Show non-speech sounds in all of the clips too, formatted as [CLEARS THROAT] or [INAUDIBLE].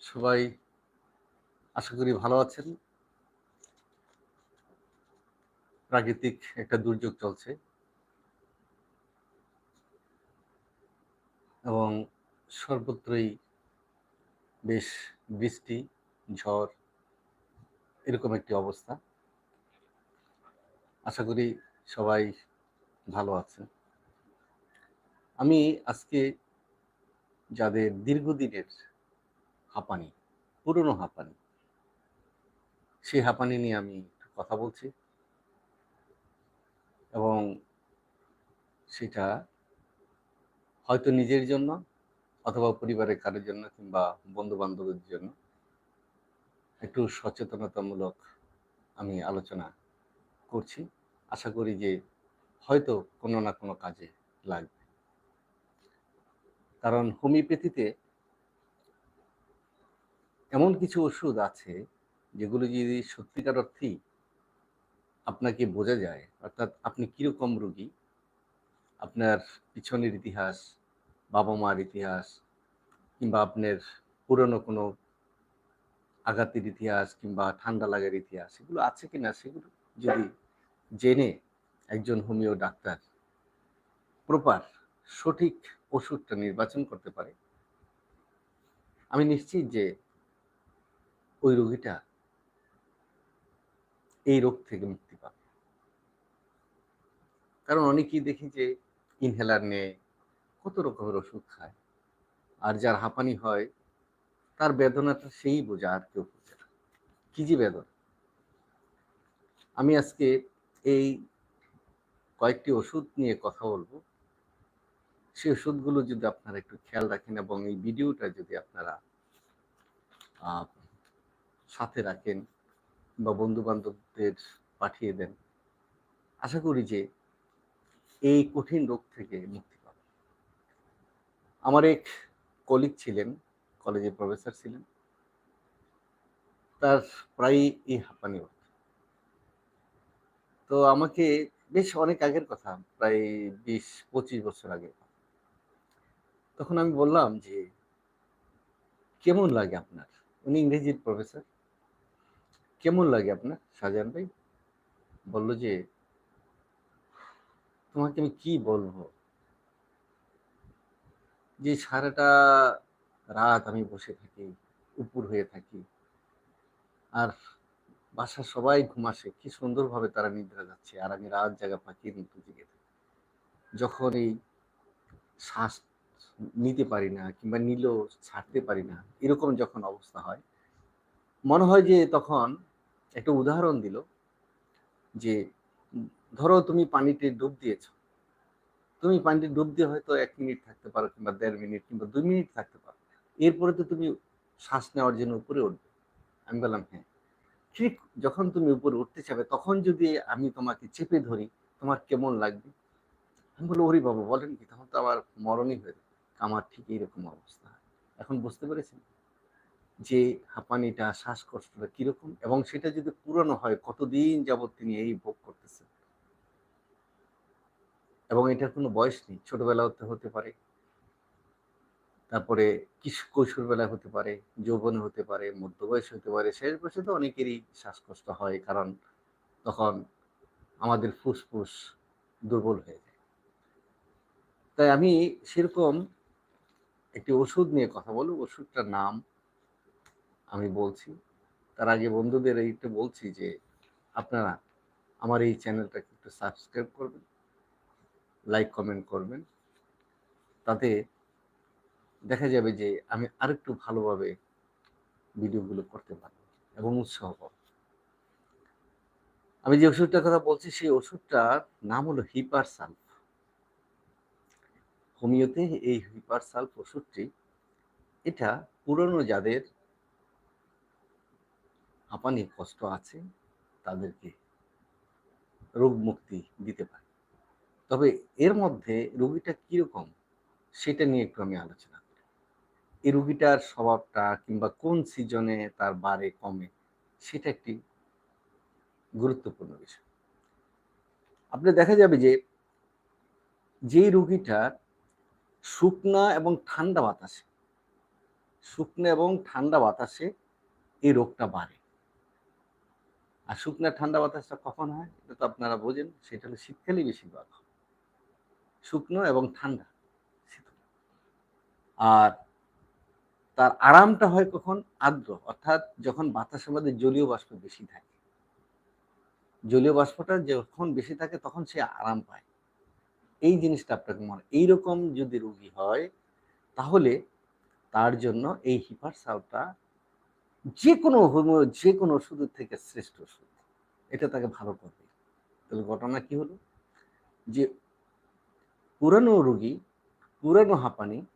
সবাই আশা করি ভালো আছেন। প্রাকৃতিক একটা দুর্যোগ চলছে। এবং সর্বত্রই বেশ বৃষ্টি, ঝড় এরকম একটি অবস্থা। আশা করি সবাই ভালো আছেন। আমি আজকে যাদের দীর্ঘদিনের হাঁপানি, পুরনো হাঁপানি। সেই হাঁপানি নিয়ে আমি কথা বলছি। এবং সেটা হয়তো নিজের জন্য অথবা পরিবারের কারোর জন্য কিংবা বন্ধু বান্ধবের জন্য একটু সচেতনতামূলক আমি আলোচনা করছি। আশা করি যে হয়তো কোনো না কোনো কাজে লাগবে। কারণ হোমিওপ্যাথিতে এমন কিছু ওষুধ আছে যেগুলো যদি সত্যিকার অর্থেই আপনাকে বোঝা যায়, অর্থাৎ আপনি কীরকম রোগী, আপনার পিছনের ইতিহাস বাবা মার ইতিহাস, কিংবা আপনার পুরনো কোনো আঘাতের ইতিহাস কিংবা ঠান্ডা লাগার ইতিহাস, এগুলো আছে কি না সেগুলো যদি জেনে একজন হোমিও ডাক্তার প্রপার সঠিক ওষুধটা নির্বাচন করতে পারে, আমি নিশ্চিত যে ওই রোগীটা এই রোগ থেকে মুক্তি পাবে। কারণ অনেকেই দেখি যে ইনহেলার নেয় কত রকমের ওষুধ খায়, আর যার হাঁপানি হয়, তার বেদনাটা সেই বোঝা, আর কেউ বোঝে না। কি যে বেদনা। আমি আজকে এই কয়েকটি ওষুধ নিয়ে কথা বলব। সেই ওষুধগুলো যদি আপনারা একটু খেয়াল রাখেন এবং এই ভিডিওটা যদি আপনারা সাথে রাখেন বা বন্ধু বান্ধবদের পাঠিয়ে দেন, আশা করি যে এই কঠিন রোগ থেকে মুক্তি পাবে আমার এক কলিগ ছিলেন কলেজে প্রফেসর ছিলেন। তার প্রায় এই হাঁপানি তো আমাকে বেশ অনেক আগের কথা, প্রায় বিশ, পঁচিশ বছর আগে তখন আমি বললাম যে, কেমন লাগে আপনার? উনি ইংরেজির প্রফেসর কেমন লাগে আপনার? শাহজাহান ভাই বলল যে, তোমাকে আমি কি বলব? যে সারাটা রাত আমি বসে থাকি, উপর হয়ে থাকি। আর বাসার সবাই ঘুমাসে। কি সুন্দরভাবে তারা নিদ্রা যাচ্ছে। আর আমি রাত জায়গা পাখির মতো জেগে যখন এই শ্বাস নিতে পারি না কিংবা নিলেও ছাড়তে পারি না, এরকম যখন অবস্থা হয়, মনে হয় যে তখন একটা উদাহরণ দিল যে, ধরো তুমি পানিতে ডুব দিয়েছ। তুমি পানিতে ডুব দিয়ে হয়তো এক মিনিট থাকতে পারো কিংবা দেড় মিনিট কিংবা দুই মিনিট থাকতে পারো। এরপরে তো তুমি শ্বাস নেওয়ার জন্য উপরে উঠবে। আমি বললাম হ্যাঁ। ঠিক যখন তুমি উপরে উঠতে চাবে, তখন যদি আমি তোমাকে চেপে ধরি, তোমার কেমন লাগবে? আমি বলল ওরে বাবু, বলেন কি? তখন তো আমার মরণই হয়ে আমার ঠিক এইরকম অবস্থা। এখন বুঝতে পেরেছেন? যে হাঁপানিটা শ্বাসকষ্টটা কীরকম? এবং সেটা যদি পুরনো হয়, কতদিন যাবৎ তিনি এই ভোগ করতেছেন? এবং এটার কোনো বয়স নেই ছোটবেলা হতে হতে পারে। তারপরে কৈশোর বেলায় হতে পারে, যৌবনে হতে পারে মধ্য বয়স হতে পারে, শেষ বয়সে তো অনেকেরই শ্বাসকষ্ট হয়, কারণ তখন আমাদের ফুসফুস দুর্বল হয়ে যায়। তাই আমি সেরকম একটি ওষুধ নিয়ে কথা বলব, ওষুধটার নাম আমি বলছি। তার আগে বন্ধুদের এইটা বলছি যে, আপনারা আমার এই চ্যানেলটাকে একটু সাবস্ক্রাইব করবেন লাইক কমেন্ট করবেন। তাতে দেখা যাবে যে, আমি আরেকটু ভালোভাবে ভিডিওগুলো করতে পারব এবং উৎসাহ আমি যে ওষুধটার কথা বলছি, সেই ওষুধটার নাম হলো হিপার সালফ হোমিওতে এই হিপার সালফ ওষুধটি, এটা পুরনো যাদের হাঁপানি কষ্ট আছে, তাদেরকে রোগ মুক্তি দিতে পারে। তবে এর মধ্যে রোগীটা কীরকম, সেটা নিয়ে একটু আমি আলোচনা করি। এই রুগীটার স্বভাবটা কিংবা কোন সিজনে তার বাড়ে, কমে, সেটা একটি গুরুত্বপূর্ণ বিষয়। আপনি দেখা যাবে যে, যেই রুগীটার শুকনা এবং ঠান্ডা বাতাসে, শুকনো এবং ঠান্ডা বাতাসে এই রোগটা বাড়ে। আর শুকনো ঠান্ডা বাতাসটা কখন হয়, এটা তো আপনারা বোঝেন, সেটা হলো শীতকালেই বেশিরভাগ শুকনো এবং ঠান্ডা আর তার আরামটা হয় কখন? আর্দ্র, অর্থাৎ যখন বাতাসের মধ্যে জলীয় বাষ্প বেশি থাকে। জলীয় বাষ্পটা যখন বেশি থাকে, তখন সে আরাম পায়। এই জিনিসটা আপনাকে মনে, এইরকম যদি রোগী হয়, তাহলে তার জন্য এই হিপারসালটা যে কোনো হোমিও যে কোনো ওষুধের থেকে শ্রেষ্ঠ ওষুধ। এটা তাকে ভালো করবে। তাহলে ঘটনা কি হলো? যে পুরানো রোগী, পুরানো হাঁপানি,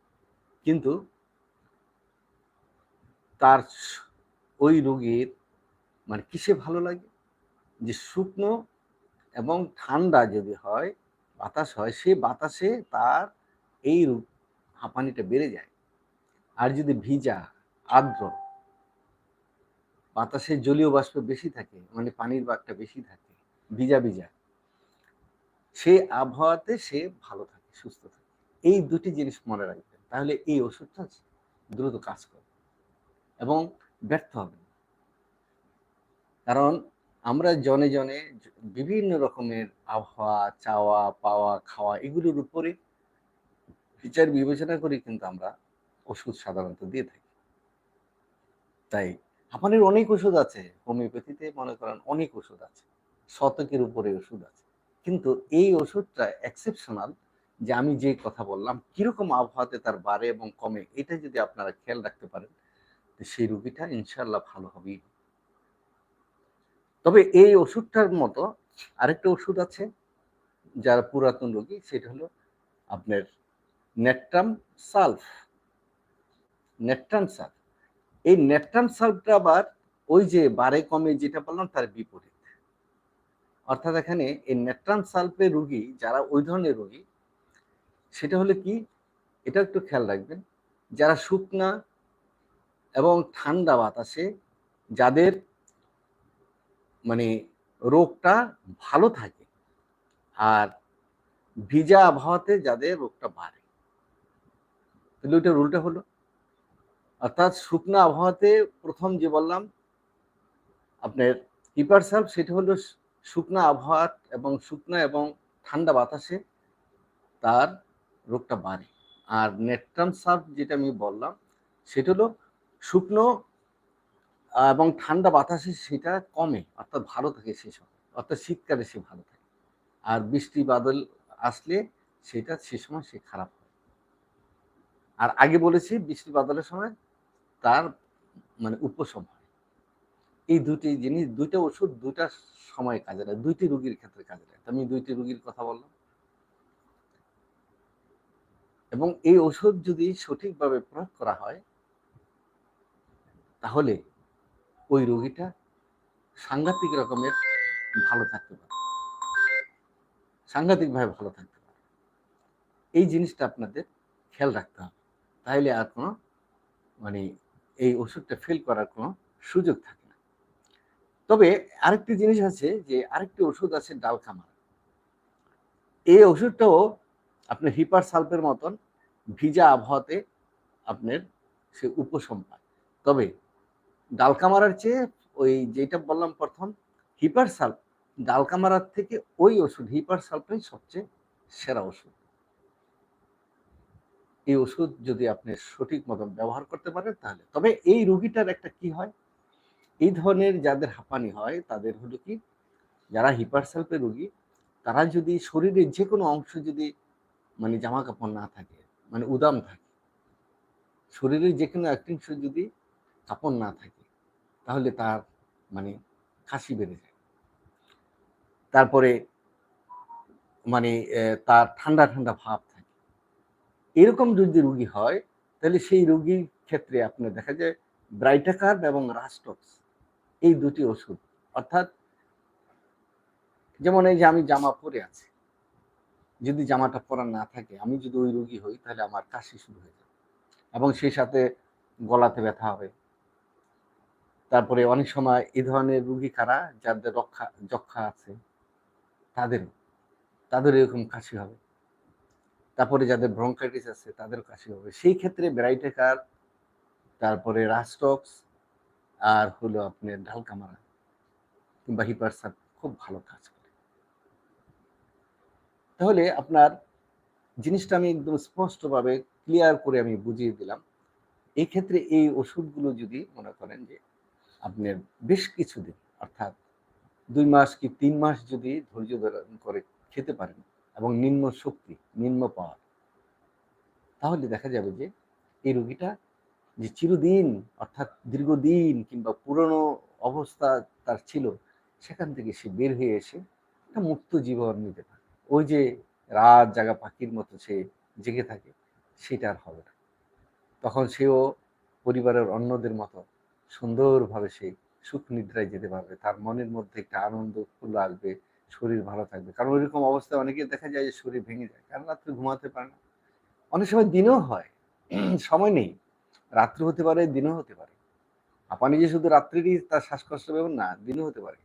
কিন্তু তার ওই রোগীর মানে কিসে ভালো লাগে? যে শুকনো এবং ঠান্ডা যদি হয়, বাতাস হয়, সে বাতাসে তার এই হাঁপানিটা বেড়ে যায়। আর যদি ভিজা, আর্দ্র বাতাসে জলীয় বাষ্প বেশি থাকে মানে পানির বাঘটা বেশি থাকে, ভিজা ভিজা। সে আবহাওয়াতে সে ভালো থাকে, সুস্থ থাকে। এই দুটি জিনিস মনে রাখবেন। তাহলে এই ওষুধটা দ্রুত কাজ করবে এবং ব্যর্থ হবে। কারণ আমরা জনে জনে বিভিন্ন রকমের আবহাওয়া, চাওয়া, পাওয়া, খাওয়া এগুলোর উপরে বিচার বিবেচনা করে কিন্তু আমরা ওষুধ সাধারণত দিয়ে থাকি। তাই হাঁপানির অনেক ওষুধ আছে, হোমিওপ্যাথিতে মনে করেন অনেক ওষুধ আছে, শতকের উপরে ওষুধ আছে। কিন্তু এই ওষুধটা এক্সেপশনাল যে আমি যে কথা বললাম, কীরকম আবহাওয়াতে তার বাড়ে এবং কমে, এটা যদি আপনারা খেয়াল রাখতে পারেন সেই রুগীটা ইনশাল্লাহ ভালো হবেই। তবে এই ওষুধটার মতো আরেকটা ওষুধ আছে, যারা পুরাতন রোগী, সেটা হলো আপনার নেট্রাম সালফ নেট্রাম সালফ। এই নেট্রাম সালফটা আবার ওই যে বারে কমে যেটা বললাম তার বিপরীত। অর্থাৎ এখানে এই নেট্রাম সালফের রুগী যারা ওই ধরনের রুগী, সেটা হলে কি? এটা একটু খেয়াল রাখবেন। যারা শুকনা এবং ঠান্ডা বাতাসে যাদের মানে রোগটা ভালো থাকে আর ভিজা আবহাওয়াতে যাদের রোগটা বাড়ে। তাহলে ওইটা রুলটা হলো। অর্থাৎ শুকনো আবহাওয়াতে প্রথম যে বললাম, আপনার কিপার হিপারসালফ সেটা হলো শুকনো আবহাওয়া এবং শুকনো এবং ঠান্ডা বাতাসে তার রোগটা বাড়ে। আর নেট্রাম সার্ফ যেটা আমি বললাম, সেটা হলো শুকনো এবং ঠান্ডা বাতাসে সেটা কমে, অর্থাৎ ভালো থাকে সে সময়, অর্থাৎ শীতকালে সে ভালো থাকে। আর বৃষ্টি, বাদল আসলে সেটা সে সময় সে খারাপ হয়। আর আগে বলেছি, বৃষ্টি, বাদলের সময় তার মানে উপশম হয়। এই দুটি জিনিস, দুইটা ওষুধ দুইটা সময় কাজে লাগে দুইটি রুগীর ক্ষেত্রে কাজে লাগে আমি দুইটি রুগীর কথা বললাম। এবং এই ওষুধ যদি সঠিকভাবে প্রয়োগ করা হয়, তাহলে ওই রোগীটা সাংঘাতিক রকমের ভালো থাকতে পারে। সাংঘাতিকভাবে ভালো থাকতে পারে। এই জিনিসটা আপনাদের খেয়াল রাখতে হবে। তাহলে আর কোনো মানে এই ওষুধটা ফেল করার কোনো সুযোগ থাকে না। তবে আরেকটি জিনিস আছে যে আরেকটি ওষুধ আছে ডালকামার এই ওষুধটাও আপনার হিপার সালফের মতন ভিজা আবহাওয়াতে আপনার সে উপশম পায়। তবে ডালকামারার চেয়ে ওই যেটা বললাম প্রথম হিপার সালফ ডালকামারার থেকে ওই ওষুধ হিপার সালফটাই সবচেয়ে সেরা ওষুধ। এই ওষুধ যদি আপনি সঠিক মতন ব্যবহার করতে পারেন তাহলে। তবে এই রুগীটার একটা কি হয়? এই ধরনের যাদের হাঁপানি হয়, তাদের হলো কি? যারা হিপারসেলফের রুগী, তারা যদি শরীরের যে কোনো অংশ যদি মানে জামা কাপড় না থাকে মানে উদাম থাকে, শরীরের যে কোনো এক অংশ যদি কাপড় না থাকে, তাহলে তার মানে খাসি বেড়ে যায়। তারপরে মানে তার ঠান্ডা ঠান্ডা ভাব এরকম যদি রুগী হয়, তাহলে সেই রুগীর ক্ষেত্রে আপনার দেখা যায় ব্রাইটাকার্ব এবং রাস্টক্স, এই দুটি ওষুধ। অর্থাৎ যেমন এই যে আমি জামা পরে আছি, যদি জামাটা পরা না থাকে, আমি যদি ওই রুগী হই, তাহলে আমার কাশি শুরু হয়ে যাবে এবং সেই সাথে গলাতে ব্যথা হবে। তারপরে অনেক সময় এই ধরনের রুগী কারা, যাদের রক্ষা যক্ষা আছে, তাদেরও তাদের এরকম কাশি হবে। তারপরে যাদের ব্রঙ্কাইটিস আছে, তাদের কাশি হবে। সেই ক্ষেত্রে ব্রাইটেকার তারপরে রাস্টক্স আর হলো আপনার ঢালকামারা কিংবা হিপারসাপ খুব ভালো কাজ করে। তাহলে আপনার জিনিসটা আমি একদম স্পষ্টভাবে ক্লিয়ার করে আমি বুঝিয়ে দিলাম। এই ক্ষেত্রে এই ওষুধগুলো যদি মনে করেন যে আপনার বেশ কিছুদিন, অর্থাৎ দুই মাস কি তিন মাস যদি ধৈর্য ধারণ করে খেতে পারেন এবং নিম্ন শক্তি, নিম্ন পাওয়ার। তাহলে দেখা যাবে যে এই রোগীটা যে চিরদিন, অর্থাৎ দীর্ঘদিন কিংবা পুরনো অবস্থা তার ছিল, সেখান থেকে সে বের হয়ে এসে একটা মুক্ত জীবন নিতে পারে। ওই যে রাত জাগা পাখির মতো সে জেগে থাকে, সেটা আর হবে না। তখন সেও পরিবারের অন্যদের মতো সুন্দরভাবে সে সুখ নিদ্রায় যেতে পারবে। তার মনের মধ্যে একটা আনন্দ উৎফুল্ল আসবে। শরীর ভালো থাকবে। কারণ ওইরকম অবস্থায় অনেকে দেখা যায় যে শরীর ভেঙে যায়। কারণ রাত্রে ঘুমাতে পারে না। অনেক সময় দিনও হয়, [CLEARS THROAT] সময় নেই। রাত্রে হতে পারে, দিনও হতে পারে। আপনি যে শুধু রাত্রিরই তার শ্বাসকষ্ট পাবেন না, দিনও হতে পারে।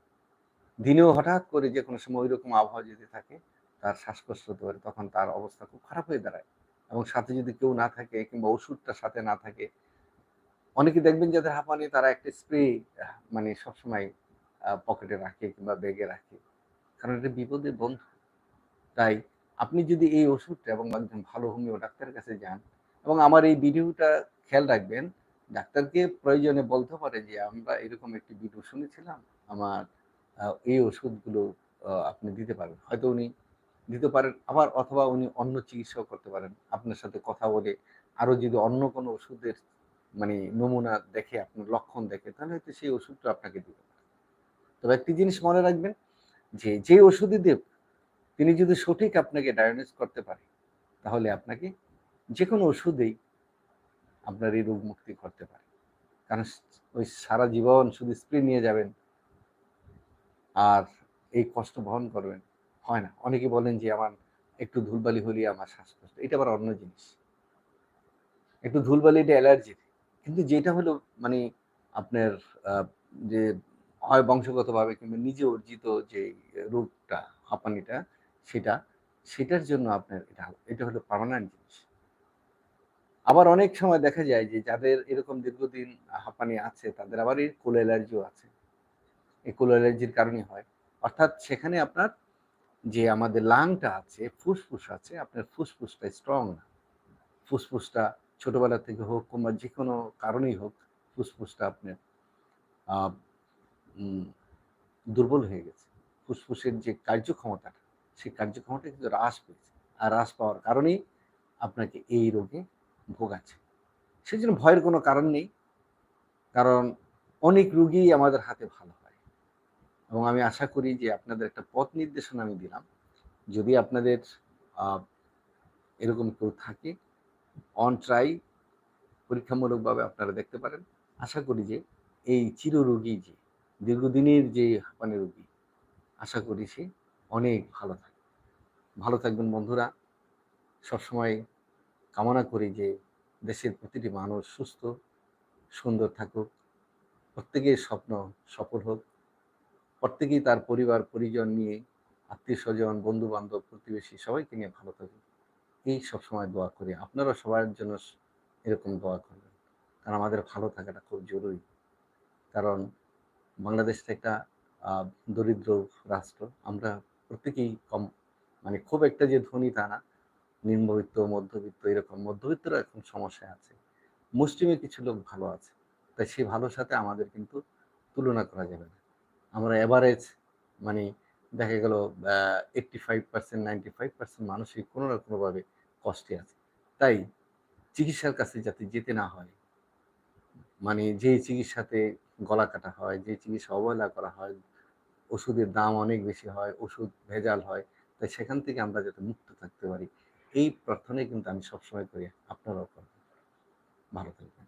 দিনেও হঠাৎ করে যে কোনো সময় ওইরকম আবহাওয়া যদি থাকে, তার শ্বাসকষ্ট হতে পারে, তখন তার অবস্থা খুব খারাপ হয়ে দাঁড়ায়। এবং সাথে যদি কেউ না থাকে কিংবা ওষুধটা সাথে না থাকে, অনেকে দেখবেন যাদের হাঁপানি তারা একটা স্প্রে মানে সবসময় পকেটে রাখে কিংবা ব্যাগে রাখে। কারণ এটা বিপদের বন্ধু। তাই আপনি যদি এই ওষুধটা এবং একজন ভালো হোমিও ডাক্তারের কাছে যান এবং আমার এই ভিডিওটা খেয়াল রাখবেন, ডাক্তারকে প্রয়োজনে বলতে পারে যে, আমরা এরকম একটি ভিডিও শুনেছিলাম, আমার এই ওষুধগুলো আপনি দিতে পারেন। হয়তো উনি দিতে পারেন, আবার অথবা উনি অন্য চিকিৎসাও করতে পারেন। আপনার সাথে কথা বলে আরও যদি অন্য কোনো ওষুধের মানে নমুনা দেখে, আপনার লক্ষণ দেখে, তাহলে হয়তো সেই ওষুধটা আপনাকে দিতে পারে তবে একটি জিনিস মনে রাখবেন যে যে ওষুধই দেব, তিনি যদি সঠিক আপনাকে ডায়াগনোস করতে পারে, তাহলে আপনাকে যে কোনো ওষুধেই আপনার এই রোগ মুক্তি করতে পারে। কারণ ওই সারা জীবন শুধু স্প্রে নিয়ে যাবেন আর এই কষ্ট বহন করবেন, হয় না। অনেকে বলেন যে, আমার একটু ধুলবালি হলে আমার শ্বাসকষ্ট। এটা আবার অন্য জিনিস। একটু ধুলবালি এটা অ্যালার্জি কিন্তু যেটা হলো মানে আপনার যে হয় বংশগতভাবে কিংবা নিজে অর্জিত যে রোগটা হাঁপানিটা, সেটা, সেটার জন্য আপনার এটা এটা হলো পার্মানেন্ট জিনিস। আবার অনেক সময় দেখা যায় যে যাদের এরকম দীর্ঘদিন হাঁপানি আছে, তাদের আবার এই কোল অ্যালার্জিও আছে। এই কোল অ্যালার্জির কারণে হয়। অর্থাৎ সেখানে আপনার যে আমাদের লাংটা আছে, ফুসফুস আছে, আপনার ফুসফুসটা স্ট্রং না। ফুসফুসটা ছোটবেলা থেকে হোক কিংবা যে কোনো কারণেই হোক, ফুসফুসটা আপনার দুর্বল হয়ে গেছে। ফুসফুসের যে কার্যক্ষমতাটা, সেই কার্যক্ষমতা কিন্তু হ্রাস পেয়েছে। আর হ্রাস পাওয়ার কারণেই আপনাকে এই রোগে ভোগাচ্ছে। সেই জন্য ভয়ের কোনো কারণ নেই। কারণ অনেক রুগী আমাদের হাতে ভালো হয়। এবং আমি আশা করি যে আপনাদের একটা পথ নির্দেশনা আমি দিলাম। যদি আপনাদের এরকম কেউ থাকে অন ট্রাই পরীক্ষামূলকভাবে আপনারা দেখতে পারেন। আশা করি যে এই চিররোগী যে দীর্ঘদিনের যে হাঁপানি রোগী, আশা করি সে অনেক ভালো থাকে, ভালো থাকবেন বন্ধুরা। সবসময় কামনা করি যে দেশের প্রতিটি মানুষ সুস্থ, সুন্দর থাকুক। প্রত্যেকের স্বপ্ন সফল হোক। প্রত্যেকেই তার পরিবার, পরিজন নিয়ে আত্মীয় স্বজন বন্ধু বান্ধব প্রতিবেশী সবাইকে নিয়ে ভালো থাকুক। এই সবসময় দোয়া করি। আপনারা সবার জন্য এরকম দোয়া করবেন। কারণ আমাদের ভালো থাকাটা খুব জরুরি। কারণ বাংলাদেশটা একটা দরিদ্র রাষ্ট্র। আমরা প্রত্যেকেই কম মানে খুব একটা যে ধনী তা না। নিম্নবিত্ত, মধ্যবিত্ত, এরকম মধ্যবিত্তরা এখন সমস্যায় আছে। মুসলিমে কিছু লোক ভালো আছে। তাই সেই ভালোর সাথে আমাদের কিন্তু তুলনা করা যাবে না। আমরা এভারেজ মানে দেখা গেল eighty five percent ninety five percent মানুষই কোনো না কোনোভাবে কষ্টে আছে। তাই চিকিৎসার কাছে যাতে যেতে না হয় মানে যেই চিকিৎসাতে গলা কাটা হয়, যে চিকিৎসা অবহেলা করা হয়, ওষুধের দাম অনেক বেশি হয়, ওষুধ ভেজাল হয়, তাই সেখান থেকে আমরা যাতে মুক্ত থাকতে পারি। এই প্রার্থনাই কিন্তু আমি সবসময় করি, আপনারাও করবেন। ভালো থাকবেন।